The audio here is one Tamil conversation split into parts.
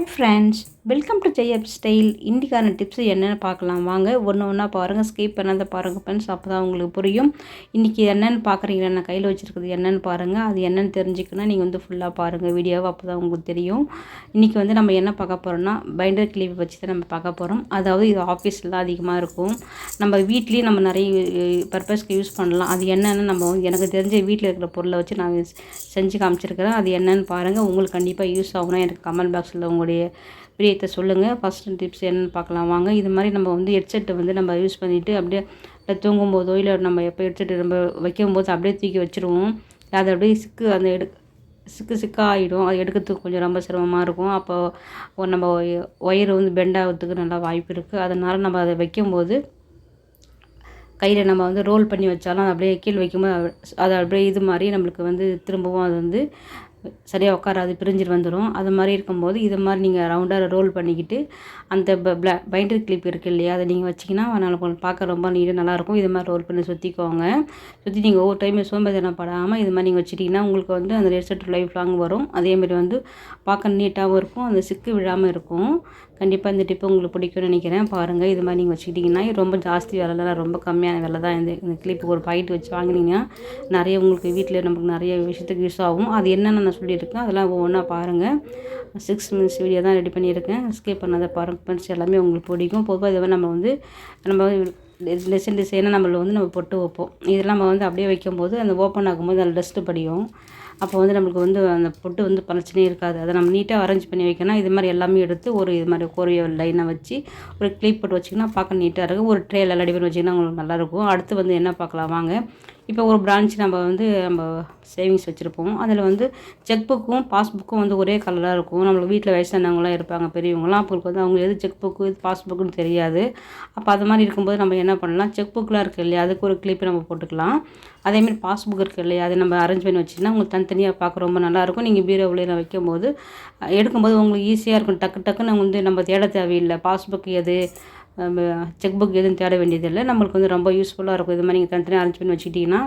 ஃப்ரெண்ட்ஸ் வெல்கம் டு ஜெயப் ஸ்டைல் இன்றைக்கான டிப்ஸ் என்னென்னு பார்க்கலாம். வாங்க ஒன்று ஒன்றா பாருங்கள் ஸ்கிப் பண்ணாத பாருங்கள் ஃப்ரெண்ட்ஸ் அப்போ தான் உங்களுக்கு புரியும். இன்றைக்கி என்னென்னு பார்க்குறீங்களா? நான் கையில் வச்சுருக்குது என்னென்னு பாருங்கள் அது என்னென்னு தெரிஞ்சுக்கணும் நீங்கள் வந்து ஃபுல்லாக பாருங்கள் வீடியோவை அப்போ தான் உங்களுக்கு தெரியும். இன்றைக்கி வந்து நம்ம என்ன பார்க்க போகிறோம்னா பைண்டர் கிளிப் வச்சு தான் நம்ம பார்க்க போகிறோம் அதாவது இது ஆஃபீஸில் அதிகமாக இருக்கும். நம்ம வீட்லேயும் நம்ம நிறைய பர்பஸ்க்கு யூஸ் பண்ணலாம். அது என்னென்னு நம்ம எனக்கு தெரிஞ்ச வீட்டில் இருக்கிற பொருளை வச்சு நான் செஞ்சு காமிச்சிருக்கிறேன். அது என்னென்னு பாருங்கள் உங்களுக்கு கண்டிப்பாக யூஸ் ஆகணும் எனக்கு கமெண்ட் பாக்ஸில் உங்களுடைய பிரியத்தை சொல்லுங்கள் ஃபஸ்ட்டு டிப்ஸ் என்னென்னு பார்க்கலாம். வாங்க இது மாதிரி நம்ம வந்து ஹெட்செட்டை வந்து நம்ம யூஸ் பண்ணிவிட்டு அப்படியே தூங்கும்போதோ இல்லை நம்ம எப்போ ஹெட்செட்டு நம்ம வைக்கும்போது அப்படியே தூக்கி வச்சுருவோம். அது அப்படியே சிக்கு அந்த எடு சிக்கு சிக்காக ஆகிடும் அது எடுக்கிறதுக்கு கொஞ்சம் ரொம்ப சிரமமாக இருக்கும். அப்போ நம்ம ஒயர் வந்து பெண்ட் ஆகிறதுக்கு நல்லா வாய்ப்பு இருக்குது அதனால் நம்ம அதை வைக்கும்போது கையில் நம்ம வந்து ரோல் பண்ணி வச்சாலும் அப்படியே கீழே வைக்கும்போது அது அப்படியே இது மாதிரி நம்மளுக்கு வந்து திரும்பவும் அது வந்து சரியாக உட்காராது பிரிஞ்சிட்டு வந்துடும் அது மாதிரி இருக்கும்போது இது மாதிரி நீங்கள் ரவுண்டாக ரோல் பண்ணிக்கிட்டு அந்த ப்ள பைண்டர் கிளிப் இருக்குது இல்லையா அதை நீங்கள் வச்சிங்கன்னா நாளைக்கு பார்க்க ரொம்ப நீட்டாக நல்லாயிருக்கும் இது மாதிரி ரோல் பண்ணி சுற்றிக்கோங்க சுற்றி நீங்கள் ஒவ்வொரு டைம் சோம்பேறித்தனப்படாமல் இது மாதிரி நீங்கள் வச்சிட்டிங்கன்னா உங்களுக்கு வந்து அந்த ரெசல்ட் லைஃப் லாங் வரும். அதேமாதிரி வந்து பார்க்க நீட்டாகவும் இருக்கும். அந்த சிக்கு விழாமல் இருக்கும். கண்டிப்பாக இந்த டிப்பு உங்களுக்கு பிடிக்கும்னு நினைக்கிறேன். பாருங்கள் இது மாதிரி நீங்கள் வச்சுக்கிட்டிங்கன்னா ரொம்ப ஜாஸ்தி விலைலாம் ரொம்ப கம்மியான விலை தான். இந்த இந்த கிளிப்புக்கு ஒரு பாயிண்ட் வச்சு வாங்கினீங்கன்னா நிறைய உங்களுக்கு வீட்டில் நமக்கு நிறைய விஷயத்துக்கு யூஸ் ஆகும். அது என்னென்ன நான் சொல்லியிருக்கேன். அதெல்லாம் ஒவ்வொன்றா பாருங்கள் சிக்ஸ் மினிட்ஸ் வீடியோ தான் ரெடி பண்ணியிருக்கேன். ஸ்கிப் பண்ணாத பாருங்க ஃப்ரெண்ட்ஸ் எல்லாமே உங்களுக்கு பிடிக்கும். பொதுவாக இதை நம்ம வந்து நம்ம டிசைன் டிசைனாக நம்மள வந்து நம்ம பொட்டு வைப்போம். இதெல்லாம் நம்ம வந்து அப்படியே வைக்கும்போது அந்த ஓப்பன் ஆகும்போது அதில் டஸ்ட்டு படியும். அப்போ வந்து நம்மளுக்கு வந்து அந்த பொட்டு வந்து பிரச்சனையே இருக்காது. அதை நம்ம நீட்டாக அரேஞ்ச் பண்ணி வைக்கணும் இது மாதிரி எல்லாமே எடுத்து ஒரு இது மாதிரி கோரிய லைனை வச்சு ஒரு கிளிப் போட்டு வச்சிங்கன்னா பார்க்க நீட்டாக இருக்கும். ஒரு ட்ரேயில் ரெடி பண்ணி வச்சிங்கன்னா உங்களுக்கு நல்லாயிருக்கும் அடுத்து வந்து என்ன பார்க்கலாம்? வாங்க. இப்போ ஒரு பிரான்ச் நம்ம வந்து நம்ம சேவிங்ஸ் வச்சுருப்போம். அதில் வந்து செக் புக்கும் பாஸ்புக்கும் வந்து ஒரே கலராக இருக்கும். நம்மளுக்கு வீட்டில் வயசானவங்களாம் இருப்பாங்க பெரியவங்களாம் அப்போ வந்து அவங்க எது செக் புக்கு இது பாஸ்புக்குன்னு தெரியாது. அப்போ அது மாதிரி இருக்கும்போது நம்ம என்ன பண்ணலாம்? செக் புக்கெலாம் இருக்குது இல்லையா? அதுக்கு ஒரு கிளிப்பு நம்ம போட்டுக்கலாம். அதேமாதிரி பாஸ்புக் இருக்குது இல்லையா? அதை நம்ம அரேஞ்ச் பண்ணி வச்சிங்கன்னா உங்களுக்கு தனித்தனியாக பார்க்க ரொம்ப நல்லாயிருக்கும் நீங்கள் பீரோவில் வைக்கும்போது எடுக்கும்போது உங்களுக்கு ஈஸியாக இருக்கும். டக்கு டக்குன்னு வந்து நம்ம தேட தேவையில்லை. பாஸ்புக் எது? செக் புக் எதுவும் தேட வேண்டியதில்லை. நம்மளுக்கு வந்து ரொம்ப யூஸ்ஃபுல்லாக இருக்கும். இது மாதிரி நீங்கள் தனித்தனியாக அரேஞ்ச் பண்ணி வச்சுக்கிட்டிங்கன்னா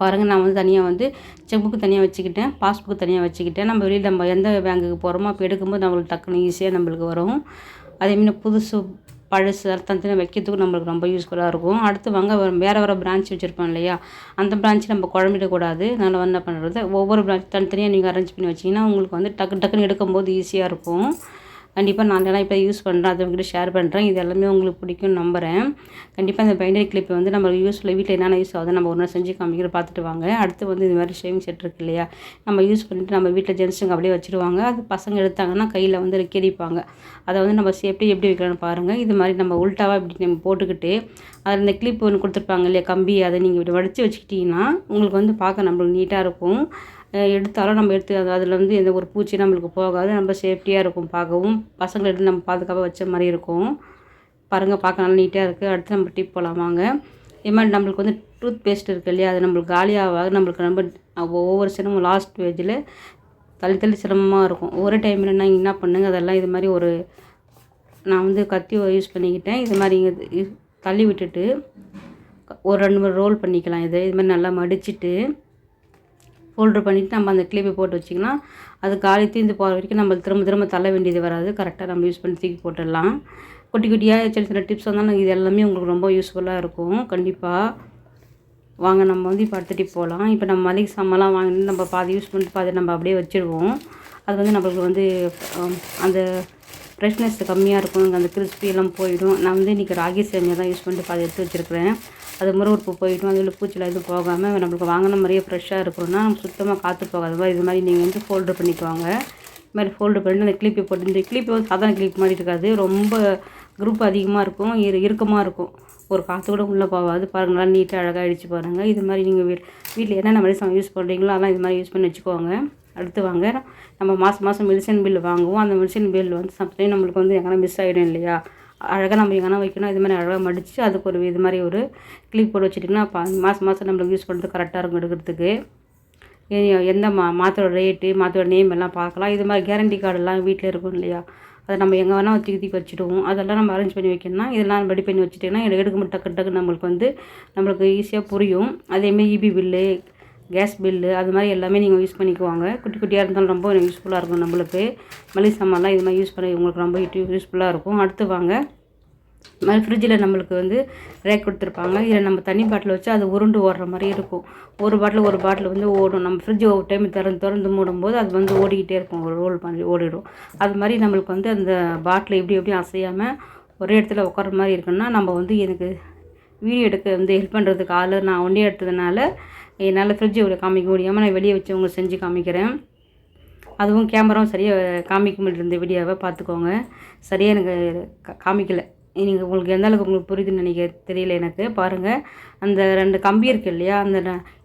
பாருங்கள் நான் வந்து தனியாக வந்து செக் புக்கு தனியாக வச்சுக்கிட்டேன். பாஸ்புக்கு தனியாக வச்சுக்கிட்டேன். நம்ம வெளியில் நம்ம எந்த பேங்க்குக்கு போகிறோமோ அப்போ எடுக்கும்போது நம்மளுக்கு டக்குனு ஈஸியாக நம்மளுக்கு வரும். அதேமாரி புதுசு பழசு தனித்தனியாக வைக்கிறதுக்கும் நம்மளுக்கு ரொம்ப யூஸ்ஃபுல்லாக இருக்கும். அடுத்து வாங்க வேறு வேறு பிரான்ச் வச்சுருப்போம் இல்லையா? அந்த பிரான்ச் நம்ம குழம்பிடக்கூடாது அதனால் என்ன பண்ணுறது ஒவ்வொரு பிரான்ச் தனித்தனியாக நீங்கள் அரேஞ்ச் பண்ணி வச்சிங்கன்னா உங்களுக்கு வந்து டக்கு டக்குன்னு எடுக்கும்போது ஈஸியாக இருக்கும். கண்டிப்பாக நான் இப்போ யூஸ் பண்ணுறேன் அதை உங்கள்கிட்ட ஷேர் பண்ணுறேன் இது எல்லாமே உங்களுக்கு பிடிக்கும்னு நம்புகிறேன் கண்டிப்பாக இந்த பைண்டரி கிளிப் வந்து நம்ம யூஸ்ஃபுல்லாக வீட்டில் என்னென்ன யூஸ் ஆகுது நம்ம ஒரு நாள் செஞ்சு காமிக்கிற பார்த்துட்டு வாங்க. அடுத்து வந்து இது மாதிரி ஷேவிங் செட் இருக்கு இல்லையா? நம்ம யூஸ் பண்ணிட்டு நம்ம வீட்டில் ஜென்ஸுங்க அப்படியே வச்சுருவாங்க. அது பசங்க எடுத்தாங்கன்னா கையில் வந்து கிரிப்பாங்க அதை வந்து நம்ம சேஃப்டி எப்படி வைக்கலாம்னு பாருங்கள் இது மாதிரி நம்ம உல்ட்டாவாக இப்படி நம்ம போட்டுக்கிட்டு அதில் இந்த கிளிப் ஒன்று கொடுத்துருப்பாங்க இல்லையா? கம்பி அதை நீங்கள் இப்படி வடித்து வச்சுக்கிட்டிங்கன்னா உங்களுக்கு வந்து பார்க்க நம்மளுக்கு நீட்டாக இருக்கும். எடுத்தாலும் நம்ம எடுத்து அது அதில் வந்து எந்த ஒரு பூச்சி நம்மளுக்கு போகாது. நம்ம சேஃப்டியாக இருக்கும் பார்க்கவும். பசங்களை எடுத்து நம்ம பாதுகாப்பாக வச்ச மாதிரி இருக்கும். பாருங்கள் பார்க்க நல்லா நீட்டாக இருக்குது அடுத்து நம்ம டிப் போகலாம் வாங்க. இது மாதிரி நம்மளுக்கு வந்து டூத் பேஸ்ட் இருக்குது இல்லையா? அது நம்மளுக்கு காலியாக நம்மளுக்கு ரொம்ப ஒவ்வொரு சிரமம் லாஸ்ட் பேஜில் தள்ளி தள்ளி சிரமமாக இருக்கும். ஒவ்வொரு டைமில் நான் என்ன பண்ணுங்க? அதெல்லாம் இது மாதிரி ஒரு நான் வந்து கத்தி யூஸ் பண்ணிக்கிட்டேன். இது மாதிரி இங்கே தள்ளி விட்டுட்டு ஒரு ரெண்டு மூணு ரோல் பண்ணிக்கலாம். இதை இது மாதிரி நல்லா மடிச்சுட்டு ஃபோல்டர் பண்ணிவிட்டு நம்ம அந்த கிளிப்பை போட்டு வச்சிங்கன்னா அது காலி தீர்ந்து போகிற வரைக்கும் நம்ம திரும்ப திரும்ப தள்ள வேண்டியது வராது. கரெக்டாக நம்ம யூஸ் பண்ணி தூக்கி போட்டுடலாம். குட்டி குட்டியாக சின்ன சின்ன டிப்ஸ் வந்தாலும் இது எல்லாமே உங்களுக்கு ரொம்ப யூஸ்ஃபுல்லாக இருக்கும். கண்டிப்பாக வாங்க நம்ம வந்து இப்போ அடுத்த போகலாம் இப்போ நம்ம மளிகை சாமான்லாம் வாங்கிட்டு நம்ம பாதி யூஸ் பண்ணிட்டு பாதி நம்ம அப்படியே வச்சுருவோம் அது வந்து நம்மளுக்கு வந்து அந்த ஃப்ரெஷ்னஸ் கம்மியாக இருக்கும் அந்த கிறிஸ்பி எல்லாம் போயிடும். நான் வந்து இன்றைக்கி ராகி சேமியா தான் யூஸ் பண்ணிட்டு பாதி எடுத்து வச்சுருக்கிறேன். அது முருகப்பு போயிடும் அதில் பூச்சியில் எதுவும் போகாமல் நம்மளுக்கு வாங்கின மாதிரியே ஃப்ரெஷ்ஷாக இருக்கணும்னா நம்ம சுத்தமாக காற்று போகாத. மாதிரி இது மாதிரி நீங்கள் வந்து ஃபோல்டர் பண்ணிக்குவாங்க இது மாதிரி ஃபோல்டர் பண்ணி அந்த கிளிப்பை போட்டு இந்த கிளிப்பு வந்து சாதாரண கிளிப் மாதிரி இருக்காது. ரொம்ப குரூப் அதிகமாக இருக்கும் இரு இறுக்கமாக இருக்கும். ஒரு காற்று கூட உள்ளே போகாது. பாருங்கள் நல்லா நீட்டாக அழகாக அடித்து பாருங்கள் இது மாதிரி நீங்கள் வீ வீட்டில் என்னென்ன மாதிரி யூஸ் பண்ணுறீங்களோ அதெல்லாம் இது மாதிரி யூஸ் பண்ணி வச்சுக்கோங்க. அடுத்து வாங்க நம்ம மாதம் மாதம் மெடிசன் பில் வாங்குவோம். அந்த மெடிசன் பில் வந்து சம்டைம் நம்மளுக்கு வந்து எங்கன்னா மிஸ் ஆகிடும் இல்லையா? அழகாக நம்ம எங்கன்னா வைக்கணும். இது மாதிரி அழகாக மடித்து அதுக்கு ஒரு இது மாதிரி ஒரு கிளிப் போட்டு வச்சுட்டிங்கன்னா மாதம் மாதம் நம்மளுக்கு யூஸ் பண்ணுறது கரெக்டாக இருக்கும் எடுக்கிறதுக்கு. எந்த மா மாத்தோட ரேட்டு மாத்தோட நேம் எல்லாம் பார்க்கலாம். இது மாதிரி கேரண்டி கார்டெல்லாம் வீட்டில் இருக்கும் இல்லையா? அதை நம்ம எங்கே வேணால் தூக்கி தூக்கி வச்சுடுவோம். அதெல்லாம் நம்ம அரேஞ்ச் பண்ணி வைக்கணும்னா இதெல்லாம் ரெடி பண்ணி வச்சுட்டிங்கன்னா எடுக்கும்போது டக்கு டக்கு நம்மளுக்கு வந்து நம்மளுக்கு ஈஸியாக புரியும். அதேமாரி இபி பில்லு கேஸ் பில்லு அது மாதிரி எல்லாமே நீங்கள் யூஸ் பண்ணிக்குவாங்க. குட்டி குட்டியாக இருந்தாலும் ரொம்ப யூஸ்ஃபுல்லாக இருக்கும் நம்மளுக்கு. மளிகை சாமான்லாம் இது மாதிரி யூஸ் பண்ணி உங்களுக்கு ரொம்ப யூஸ்ஃபுல்லாக இருக்கும். அடுத்து வாங்க. இது மாதிரி ஃப்ரிட்ஜில் நம்மளுக்கு வந்து ரேக் கொடுத்துருப்பாங்க. இதில் நம்ம தண்ணி பாட்டில் வச்சு அது உருண்டு ஓடுற மாதிரி இருக்கும். ஒரு பாட்டில் ஒரு பாட்டில் வந்து ஓடும். நம்ம ஃப்ரிட்ஜ் ஒரு டைம் திறந்து திறந்து மூடும்போது அது வந்து ஓடிக்கிட்டே இருக்கும். ஒரு ரோல் பண்ணி ஓடிடும். அது மாதிரி நம்மளுக்கு வந்து அந்த பாட்டில் எப்படி எப்படி அசையாமல் ஒரே இடத்துல உட்கார மாதிரி இருக்குன்னா நம்ம வந்து எனக்கு வீடியோ எடுக்க வந்து ஹெல்ப் பண்ணுறதுக்கு ஆள். நான் ஒன்றே எடுத்ததுனால என்னால் ஃப்ரிட்ஜை காமிக்க முடியாமல் நான் வெளியே வச்சு உங்களுக்கு செஞ்சு காமிக்கிறேன். அதுவும் கேமராவும் சரியாக காமிக்க முடியல இந்த வீடியோவை பார்த்துக்கோங்க. சரியாக எனக்கு காமிக்கலை. நீங்கள் உங்களுக்கு எந்த அளவுக்கு உங்களுக்கு புரியுதுன்னு நினைக்க தெரியல எனக்கு. பாருங்கள் அந்த ரெண்டு கம்பி இருக்கு இல்லையா அந்த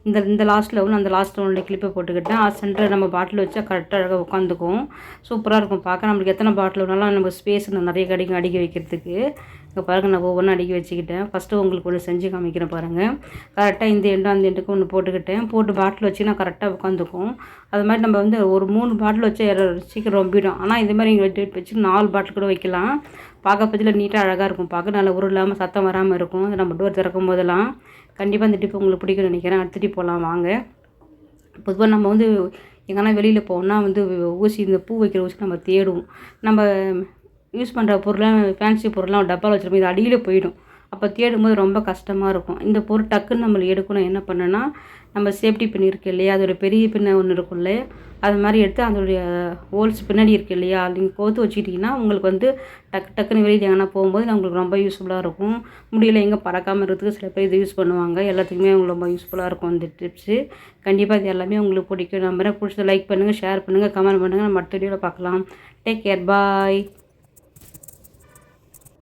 இந்த இந்த லாஸ்ட்டில் ஒன்று அந்த லாஸ்ட்டில் ஒன்று கிளிப்பை போட்டுக்கிட்டேன் அது சென்டரில் நம்ம பாட்டில் வச்சா கரெக்டாக அழகாக உட்காந்துக்கும். சூப்பராக இருக்கும். பார்க்க நம்மளுக்கு எத்தனை பாட்டில் வேணாலும் நம்ம ஸ்பேஸ் நிறைய கிடைக்கும் அடிக்க வைக்கிறதுக்கு. இங்கே பாருங்கள் நான் ஒவ்வொன்றும் அடுக்கி வச்சுக்கிட்டேன். ஃபஸ்ட்டு உங்களுக்கு ஒன்று செஞ்சு காமிக்கிறேன் பாருங்கள் கரெக்டாக இந்த எண்டும் அந்த எண்டுக்கு ஒன்று போட்டுக்கிட்டேன். போட்டு பாட்டில் வச்சு நான் கரெக்டாக உட்காந்துக்கும் அது மாதிரி நம்ம வந்து ஒரு மூணு பாட்டில் வச்சு எர- சீக்கிரம் ரொம்பிடும். ஆனால் இது மாதிரி இங்கே வச்சு வச்சு நாலு பாட்டில் கூட வைக்கலாம். பார்க்க பட்சத்தில் நீட்டாக அழகாக இருக்கும். பார்க்க நல்லா உருளாமல் சத்தம் வராமல் இருக்கும். அது நம்ம டோர் திறக்கும் போதெல்லாம். கண்டிப்பாக இந்த டிப் உங்களுக்கு பிடிக்கும்னு நினைக்கிறேன். அடுத்த டிப் போகலாம் வாங்க. பொதுவாக நம்ம வந்து எங்கன்னா வெளியில் போனால் வந்து ஊசி இந்த பூ வைக்கிற ஊசி நம்ம தேடுவோம். நம்ம யூஸ் பண்ணுற பொருளாக ஃபேன்சி பொருள்லாம் டப்பாவில் வச்சுருப்போம். இது அடியில் போயிடும். அப்போ தேடும்போது ரொம்ப கஷ்டமாக இருக்கும். இந்த பொருள் டக்குன்னு நம்மளை எடுக்கணும். என்ன பண்ணுன்னா நம்ம சேஃப்டி பின் இருக்கு இல்லையா? அதோட பெரிய பின்ன ஒன்று இருக்கும்ல அது மாதிரி எடுத்து அதோடைய ஹோல்ஸ் பின்னாடி இருக்கு இல்லையா? நீங்கள் கோத்து வச்சுக்கிட்டிங்கன்னா உங்களுக்கு வந்து டக்கு டக்குன்னு வெளியே எங்கன்னா போகும்போது உங்களுக்கு ரொம்ப யூஸ்ஃபுல்லாக இருக்கும். முடியல எங்கே பறக்காமல் இருக்கிறதுக்கு சில பேர் இது யூஸ் பண்ணுவாங்க. எல்லாத்துக்குமே உங்களுக்கு ரொம்ப யூஸ்ஃபுல்லாக இருக்கும் இந்த டிப்ஸு கண்டிப்பாக இது எல்லாமே உங்களுக்கு பிடிக்கும். நம்புறேன் பிடிச்சது லைக் பண்ணுங்கள் ஷேர் பண்ணுங்கள் கமெண்ட் பண்ணுங்கள் நம்ம அடுத்த வீடியோவில் பார்க்கலாம். Take care bye